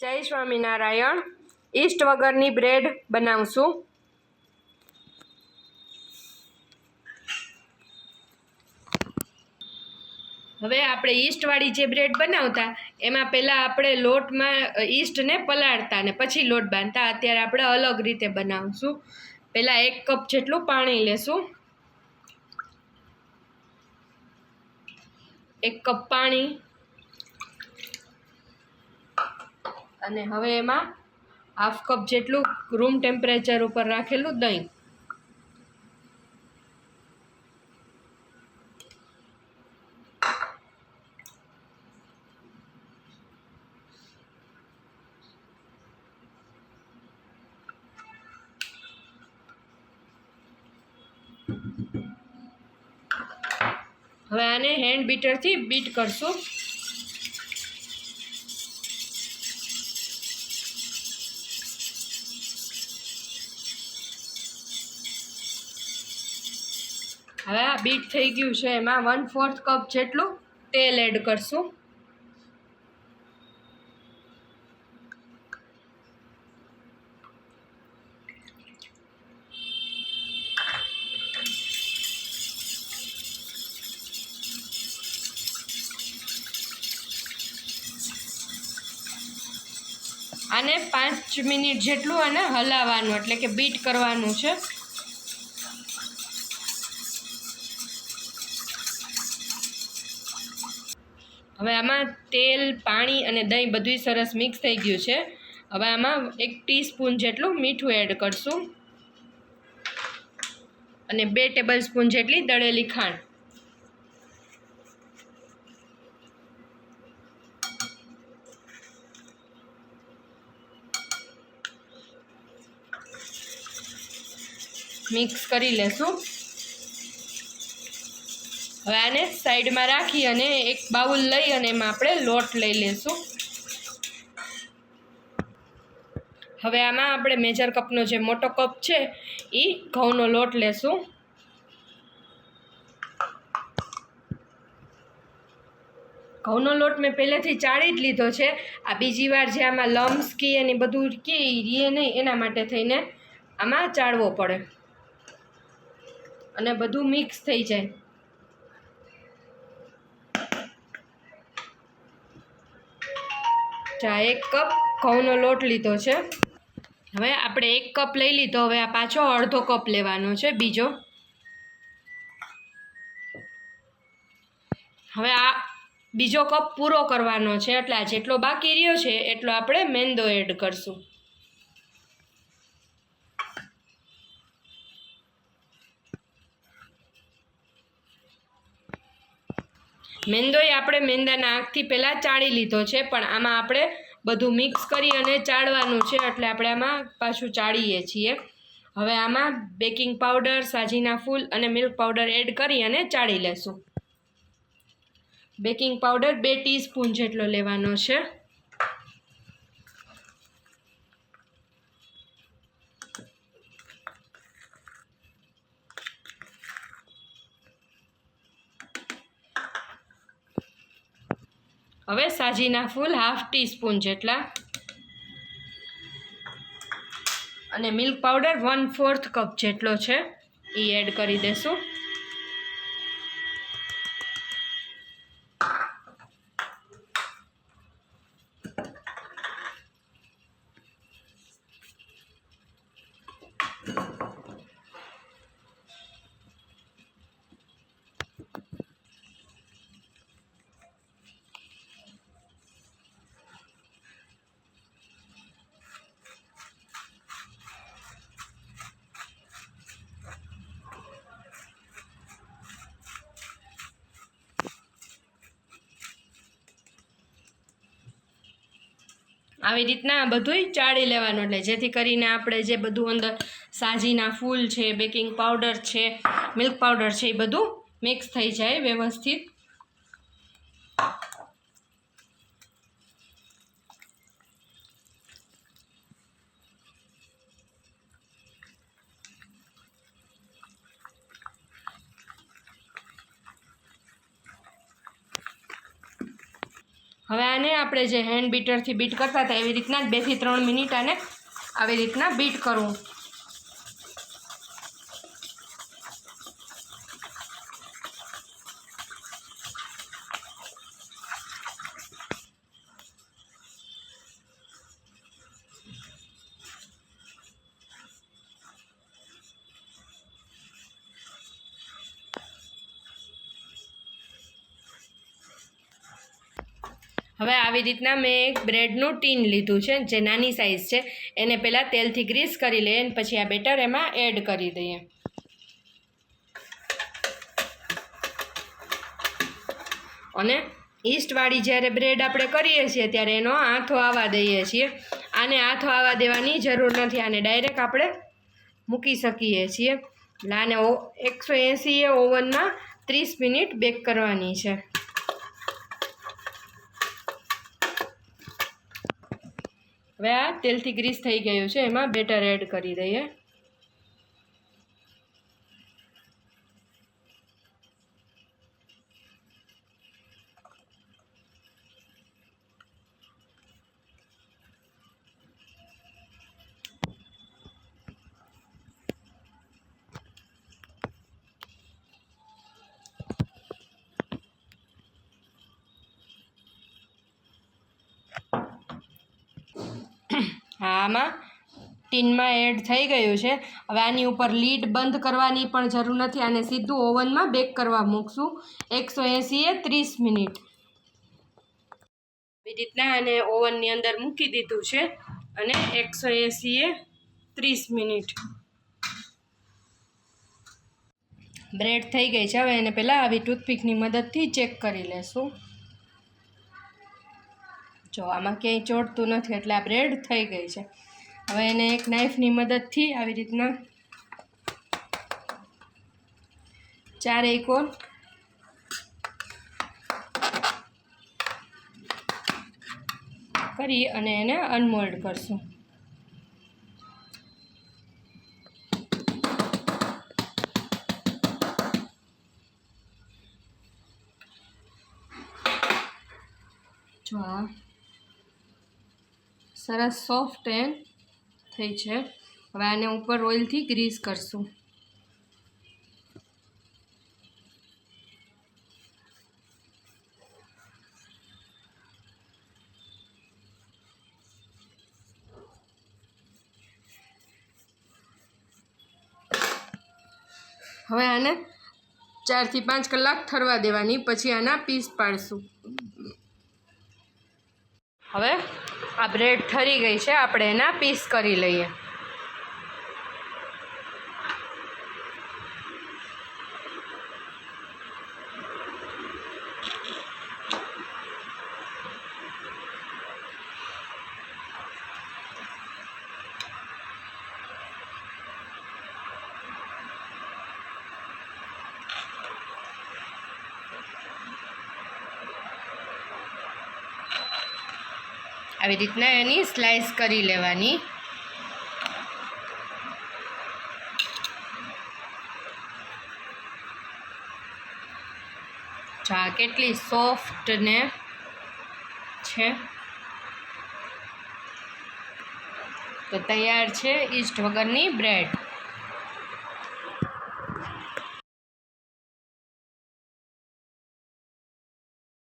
જય સ્વામિનારાયણ. ઈસ્ટ વગરની બ્રેડ બનાવશું. હવે આપણે ઈસ્ટવાળી જે બ્રેડ બનાવતા, એમાં પહેલાં આપણે લોટમાં ઈસ્ટને પલાળતા ને પછી લોટ બાંધતા. અત્યારે આપણે અલગ રીતે બનાવશું. પહેલાં એક કપ જેટલું પાણી લેશું. એક કપ પાણી. અને હવે એમાં હાફ કપ જેટલું રૂમ ટેમ્પરેચર ઉપર રાખેલું દહીં. હવે આને હેન્ડ બીટરથી બીટ કરશું. હવે આ બીટ થઈ ગયું છે એમાં વન ફોર્થ કપ જેટલું તેલ એડ કરશું. આને પાંચ મિનિટ જેટલું અને હલાવવાનું, એટલે કે બીટ કરવાનું છે. હવે આમાં તેલ, પાણી અને દહીં બધું સરસ મિક્સ થઈ ગયું છે. હવે આમાં એક ટીસ્પૂન જેટલું મીઠું એડ કરશું. અને બે ટેબલ સ્પૂન જેટલી દળેલી ખાંડ. મિક્સ કરી લેશું. હવે આને સાઈડમાં રાખી અને એક બાઉલ લઈ અને એમાં આપણે લોટ લઈ લેશું. હવે આમાં આપણે મેજર કપનો જે મોટો કપ છે, એ ઘઉંનો લોટ લેશું. ઘઉંનો લોટ મેં પહેલેથી ચાળી જ લીધો છે. આ બીજી વાર જે આમાં લમ્સ કી અને બધું કે રીએ નહીં, એના માટે થઈને આમાં ચાળવો પડે. અને બધું મિક્સ થઈ જાય. ચા એક કપ ઘઉંનો લોટ લીધો છે. હવે આપણે એક કપ લઈ લીધો, હવે આ પાછો અડધો કપ લેવાનો છે, બીજો. હવે આ બીજો કપ પૂરો કરવાનો છે, એટલે આ જેટલો બાકી રહ્યો છે, એટલો આપણે મેંદો એડ કરશું. મેંદોય આપણે મેંદાના આંખથી પહેલાં ચાળી લીધો છે, પણ આમાં આપણે બધું મિક્સ કરી અને ચાળવાનું છે, એટલે આપણે આમાં પાછું ચાળીએ છીએ. હવે આમાં બેકિંગ પાવડર, સાજીના ફૂલ અને મિલ્ક પાવડર એડ કરી અને ચાળી લેશું. બેકિંગ પાવડર બે ટીસ્પૂન જેટલો લેવાનો છે. હવે સાજીના ફૂલ હાફ ટીસ્પૂન જેટલા. અને milk powder one fourth cup જેટલો છે. એ એડ કરી દેશું. આવી રીતના બધુંય ચાળી લેવાનું. એટલે જેથી કરીને આપણે જે બધું અંદર સાજીના ફૂલ છે, બેકિંગ પાવડર છે, મિલ્ક પાવડર છે, એ બધું મિક્સ થઈ જાય વ્યવસ્થિત. હવે આને આપણે જે હેન્ડ બીટરથી બીટ કરતા હતા, એવી રીતના બેથી ત્રણ મિનિટ આને આવી રીતના બીટ કરવું હવે આવી રીતના મેં એક બ્રેડનું ટીન લીધું છે, જે નાની સાઇઝ છે. એને પહેલાં તેલથી ગ્રીસ કરી લઈએ અને પછી આ બેટર એમાં એડ કરી દઈએ. અને ઈસ્ટવાળી જ્યારે બ્રેડ આપણે કરીએ છીએ ત્યારે એનો આથો આવવા દઈએ છીએ. આને આથો આવવા દેવાની જરૂર નથી, આને ડાયરેક્ટ આપણે મૂકી શકીએ છીએ. એટલે આને એકસો એંસીએ ઓવનમાં ત્રીસ મિનિટ બેક કરવાની છે. હવે આ તેલથી ગ્રીસ થઈ ગયું છે એમાં બેટર એડ કરી દઈએ. આમાં ટીનમાં એડ થઈ ગયું છે. હવે આની ઉપર લીડ બંધ કરવાની પણ જરૂર નથી. આને સીધું ઓવનમાં બેક કરવા મૂકશું. એકસો એંસીએ ત્રીસ મિનિટ. એવી રીતના આને ઓવનની અંદર મૂકી દીધું છે અને એકસો એંસીએ ત્રીસ મિનિટ. બ્રેડ થઈ ગઈ છે. હવે એને પહેલાં આવી ટૂથપીકની મદદથી ચેક કરી લેશું. જો, આમાં ક્યાંય ચોટતું નથી, એટલે આ બ્રેડ થઈ ગઈ છે. હવે એને એક નાઈફની મદદથી આવી રીતના ચારેય કોર કરી અને એને અનમોલ્ડ કરશું. સરસ સોફ્ટ એન્ડ થઈ છે. હવે આને ઉપર ઓઇલથી ગ્રીસ કરશું. હવે આને ચારથી પાંચ કલાક ઠરવા દેવાની, પછી આના પીસ પાડશું. હવે આ બ્રેડ ઠરી ગઈ છે આપણે એના પીસ કરી લઈએ. આવી રીતના એની સ્લાઇસ કરી લેવાની. ચા કેટલી સોફ્ટ ને છે. તો તૈયાર છે ઈસ્ટ વગરની બ્રેડ.